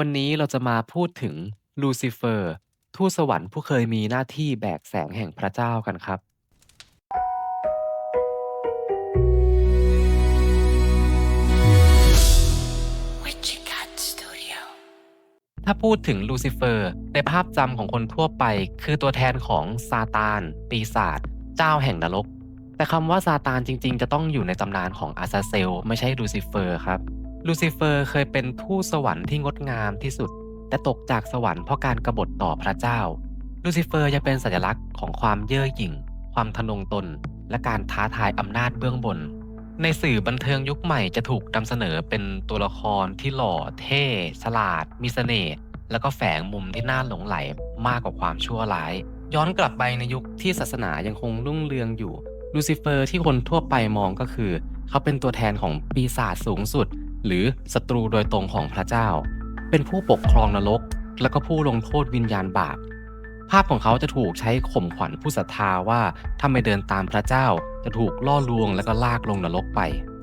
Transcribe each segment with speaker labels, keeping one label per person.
Speaker 1: วันนี้เราจะมาพูดถึงลูซิเฟอร์ ทูตสวรรค์ผู้เคยมีหน้าที่แบกแสงแห่งพระเจ้ากันครับ
Speaker 2: Witchcat Studio
Speaker 1: ถ้าพูดถึงลูซิเฟอร์ ในภาพจำของคนทั่วไป คือตัวแทนของซาตาน ปีศาจเจ้าแห่งนรก แต่คำว่าซาตานจริง ๆ จะต้องอยู่ในตำนานของอาซาเซล ไม่ใช่ลูซิเฟอร์ครับ ลูซิเฟอร์เคยเป็นทูตสวรรค์ที่งดงามที่สุด แต่ตกจากสวรรค์เพราะการกรบฏต่อพระเจ้า ลูซิเฟอร์ยังเป็นสัญลักษณ์ของความเย่อหยิ่ง ความทะนงตน และการท้าทายอำนาจเบื้องบน ในสื่อบันเทิงยุคใหม่จะถูกนำเสนอเป็นตัวละครที่หล่อเท่ ฉลาด มีเสน่ห์แล้วก็แฝงมุมที่น่าหลงไหลมากกว่าความชั่วร้าย ย้อนกลับไปในยุคที่ศาสนายังคงรุ่งเรืองอยู่ลูซิเฟอร์ที่คนทั่วไปมองก็คือ เขาเป็นตัวแทนของปีศาจสูงสุด หรือศัตรูโดยตรงของพระเจ้า เป็นผู้ปกครองนรก แล้วก็ผู้ลงโทษวิญญาณบาป ภาพของเขาจะถูกใช้ข่มขวัญผู้ศรัทธาว่าถ้าไม่เดินตามพระเจ้าจะถูกล่อลวงแล้วก็ลากลงนรกไป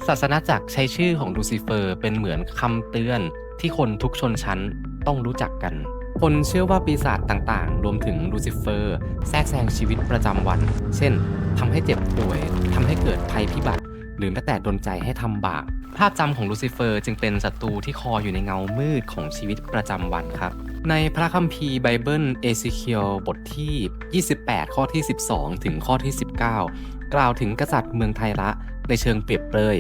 Speaker 1: ศาสนาจักรใช้ชื่อของลูซิเฟอร์เป็นเหมือนคำเตือนที่คนทุกชนชั้นต้องรู้จักกัน คนเชื่อว่าปีศาจต่างๆ รวมถึงลูซิเฟอร์ แทรกแซงชีวิตประจำวัน เช่นทำให้เจ็บป่วยทำให้เกิดภัยพิบัติ หรือแม้แต่ดนใจให้ทำบาปภาพจำของลูซิเฟอร์จึงเป็นศัตรูที่คอยอยู่ในเงามืดของชีวิตประจำวันครับ ในพระคัมภีร์ไบเบิลเอซิเคียลบทที่ 28 ข้อที่ 12 ถึงข้อที่ 19 กล่าวถึงกษัตริย์เมืองไทระในเชิงเปรียบเปรย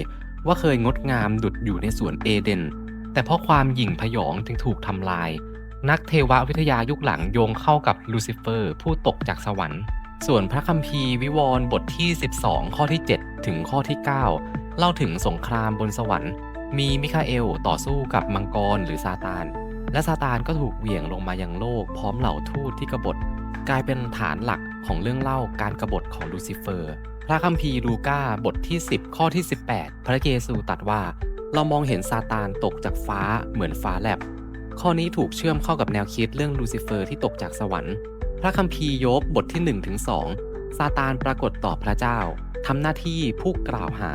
Speaker 1: ว่าเคยงดงามดุดอยู่ในสวนเอเดน แต่เพราะความหยิ่งพยองจึงถูกทำลาย นักเทววิทยายุคหลังโยงเข้ากับลูซิเฟอร์ผู้ตกจากสวรรค์ ส่วนพระคัมภีร์วิวรณ์บทที่ 12 ข้อที่7 ถึงข้อที่ 9 เล่าถึงสงครามบนสวรรค์ มีมิคาเอลต่อสู้กับมังกรหรือซาตาน และซาตานก็ถูกเหวี่ยงลงมายังโลกพร้อมเหล่าทูตที่กบฏ กลายเป็นฐานหลักของเรื่องเล่าการกบฏของลูซิเฟอร์ พระคัมภีร์ลูกาบทที่ 10 ข้อที่ 18 พระเยซูตรัสว่า เรามองเห็นซาตานตกจากฟ้าเหมือนฟ้าแลบ ข้อนี้ถูกเชื่อมเข้ากับแนวคิดเรื่องลูซิเฟอร์ที่ตกจากสวรรค์ พระคัมภีร์โยบบทที่1ถึง2ซาตานปรากฏต่อพระเจ้า ทำหน้าที่ผู้กล่าวหา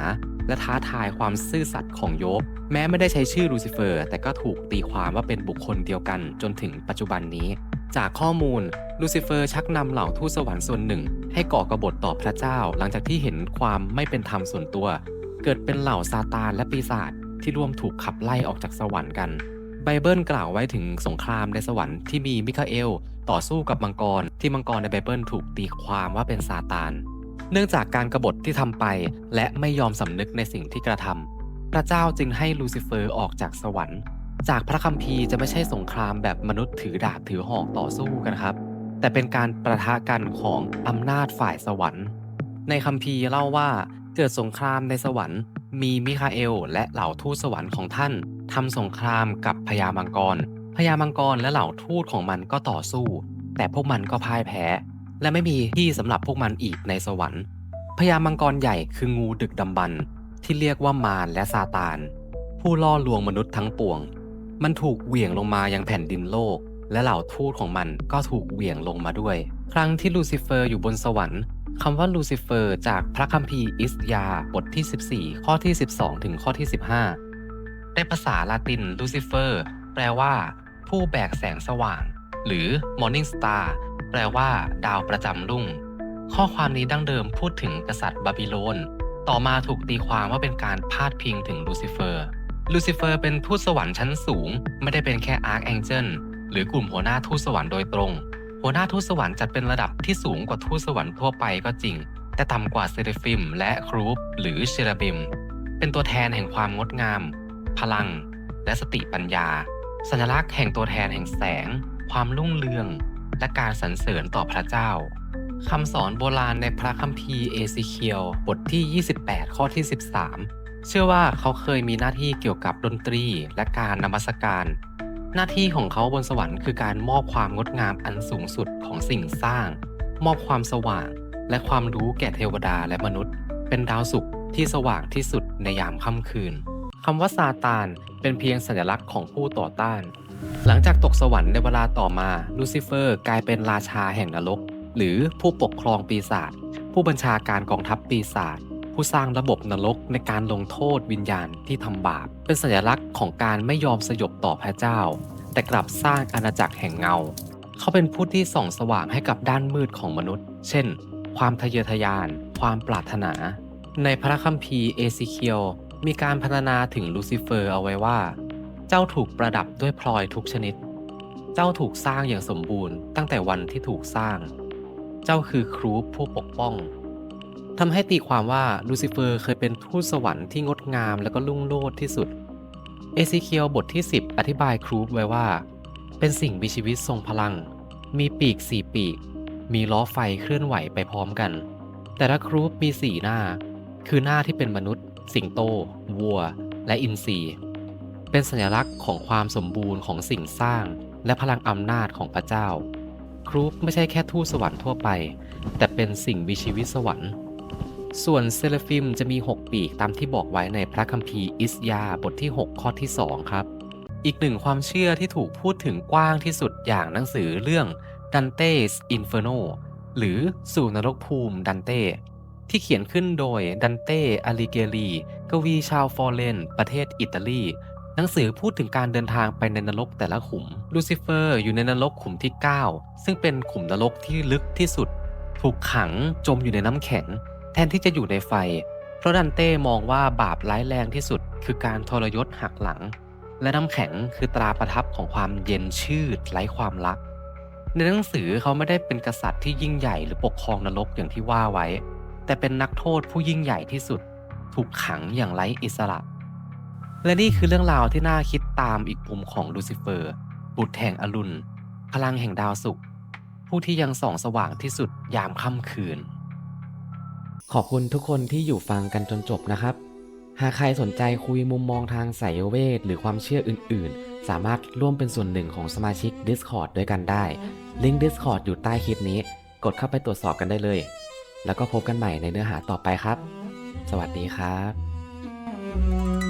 Speaker 1: และท้าทายความซื่อสัตย์ของโยบ แม้ไม่ได้ใช้ชื่อลูซิเฟอร์ แต่ก็ถูกตีความว่าเป็นบุคคลเดียวกันจนถึงปัจจุบันนี้ จากข้อมูลลูซิเฟอร์ชักนำเหล่าทูตสวรรค์ส่วนหนึ่ง ให้ก่อกบฏต่อพระเจ้า หลังจากที่เห็นความไม่เป็นธรรมส่วนตัว เกิดเป็นเหล่าซาตานและปีศาจที่ร่วมถูกขับไล่ออกจากสวรรค์กันไบเบิลกล่าวไว้ถึงสงครามในสวรรค์ที่มีมิคาเอล ต่อสู้กับมังกร ที่มังกรในไบเบิลถูกตีความว่าเป็นซาตาน เนื่องจากการกรบฏที่ทำไป และไม่ยอมสำนึกในสิ่งที่กระทำพระเจ้าจึงให้ลูซิเฟอร์ออกจากสวรรค์ จากพระคัมภีร์จะไม่ใช่สงครามแบบมนุษย์ถือดาบถือหอกต่อสู้กันครับ แต่เป็นการประทะกันของอำนาจฝ่ายสวรรค์ ในคัมภีร์เล่าว่าเกิดสงครามในสวรรค์ มีมิคาเอล และเหล่าทูตสวรรค์ของท่านทำสงครามกับพญามังกรพญามังกรและเหล่าทูตของมันก็ต่อสู้ แต่พวกมันก็พ่ายแพ้ และไม่มีที่สำหรับพวกมันอีกในสวรรค์พญามังกรใหญ่คืองูดึกดำบรรที่เรียกว่ามารและซาตาน ผู้ล่อลวงมนุษย์ทั้งปวง มันถูกเหวี่ยงลงมายังแผ่นดินโลก และเหล่าทูตของมันก็ถูกเหวี่ยงลงมาด้วย ครั้งที่ลูซิเฟอร์อยู่บนสวรรค์คำว่าลูซิเฟอร์จากพระคัมภีร์อิสยาบทที่ 14 ข้อที่ 12 ถึงข้อที่ 15 ในภาษาลาตินลูซิเฟอร์ แปลว่า ผู้แบกแสงสว่าง หรือ Morning Star แปลว่า ดาวประจำรุ่ง ข้อความนี้ดั้งเดิมพูดถึงกษัตริย์บาบิโลน ต่อมาถูกตีความว่าเป็นการพาดพิงถึงลูซิเฟอร์ ลูซิเฟอร์เป็นทูตสวรรค์ชั้นสูง ไม่ได้เป็นแค่อาร์คแองเจิลหรือกลุ่มหัวหน้าทูตสวรรค์โดยตรง หัวหน้าทูตสวรรค์จัดเป็นระดับที่สูงกว่าทูตสวรรค์ทั่วไปก็จริง แต่ต่ำกว่าเซเรฟิม และครูปหรือเชราบิม เป็นตัวแทนแห่งความงดงาม พลัง และสติปัญญา สัญลักษณ์แห่งตัวแทนแห่งแสง ความรุ่งเรือง และการสรรเสริญต่อพระเจ้าคำสอนโบราณในพระคัมภีร์เอซิเคียลบทที่ 28 ข้อที่ 13 เชื่อว่าเขาเคยมีหน้าที่เกี่ยวกับดนตรีและการนมัสการ หน้าที่ของเขาบนสวรรค์คือการมอบความงดงามอันสูงสุดของสิ่งสร้าง มอบความสว่าง และความรู้แก่เทวดาและมนุษย์ เป็นดาวศุกร์ที่สว่างที่สุดในยามค่ำคืน คำว่าซาตานเป็นเพียงสัญลักษณ์ของผู้ต่อต้าน หลังจากตกสวรรค์ในเวลาต่อมาลูซิเฟอร์กลายเป็นราชาแห่งนรก หรือผู้ปกครองปีศาจผู้บัญชาการกองทัพปีศาจผู้สร้างระบบนรกในการลงโทษวิญญาณที่ทำบาป เป็นสัญลักษณ์ของการไม่ยอมสยบต่อพระเจ้า แต่กลับสร้างอาณาจักรแห่งเงา เขาเป็นผู้ที่ส่องสว่างให้กับด้านมืดของมนุษย์ เช่น ความทะเยอทะยาน ความปรารถนา ในพระคัมภีร์เอซิเคียว มีการพรรณนาถึงลูซิเฟอร์เอาไว้ว่า เจ้าถูกประดับด้วยพลอยทุกชนิด เจ้าถูกสร้างอย่างสมบูรณ์ตั้งแต่วันที่ถูกสร้าง เจ้าคือครูผู้ปกป้องทำให้ตีความว่าลูซิเฟอร์เคยเป็นทูตสวรรค์ที่งดงามและก็รุ่งโรจน์ที่สุด เอซิเคียวบทที่ 10 อธิบายครูปไว้ว่า เป็นสิ่งมีชีวิตทรงพลัง มีปีกสี่ปีก มีล้อไฟเคลื่อนไหวไปพร้อมกัน แต่ละครูปมีสี่หน้า คือหน้าที่เป็นมนุษย์ สิงโต วัว และอินทรีเป็นสัญลักษณ์ของความสมบูรณ์ของสิ่งสร้าง และพลังอำนาจของพระเจ้า ครูปไม่ใช่แค่ทูตสวรรค์ทั่วไป แต่เป็นสิ่งมีชีวิตสวรรค์ ส่วนเซเลฟิมจะมี 6 ปีกตามที่บอกไว้ในพระคัมภีร์อิสยาบทที่ 6 ข้อที่ 2 ครับ อีกหนึ่งความเชื่อที่ถูกพูดถึงกว้างที่สุดอย่างหนังสือเรื่อง Dante's Inferno หรือสู่นรกภูมิดันเต้ ที่เขียนขึ้นโดยดันเต้อาลิเกรีกวีชาวฟอร์เรนประเทศอิตาลี หนังสือพูดถึงการเดินทางไปในนรกแต่ละขุม ลูซิเฟอร์อยู่ในนรกขุมที่ 9 ซึ่งเป็นขุมนรกที่ลึกที่สุด ถูกขังจมอยู่ในน้ำแข็ง แทนที่จะอยู่ในไฟ เพราะดันเต้มองว่าบาปร้ายแรงที่สุด คือการทรยศหักหลัง และน้ำแข็งคือตราประทับของความเย็นชืดไร้ความรัก ในหนังสือเขาไม่ได้เป็นกษัตริย์ที่ยิ่งใหญ่หรือปกครองนรกอย่างที่ว่าไว้ แต่เป็นนักโทษผู้ยิ่งใหญ่ที่สุด ถูกขังอย่างไร้อิสระ และนี่คือเรื่องราวที่น่าคิดตามอีกมุมของลูซิเฟอร์ บุตรแห่งอรุณ พลังแห่งดาวศุกร์ผู้ที่ยังส่องสว่างที่สุดยามค่ำคืน
Speaker 3: ขอบคุณทุกคนที่อยู่ฟังกันจนจบนะครับ หากใครสนใจคุยมุมมองทางไสยเวท หรือความเชื่ออื่น ๆ สามารถร่วมเป็นส่วนหนึ่งของสมาชิก Discord ด้วยกันได้ ลิงก์ Discord อยู่ใต้คลิปนี้ กดเข้าไปตรวจสอบกันได้เลย แล้วก็พบกันใหม่ในเนื้อหาต่อไปครับ สวัสดีครับ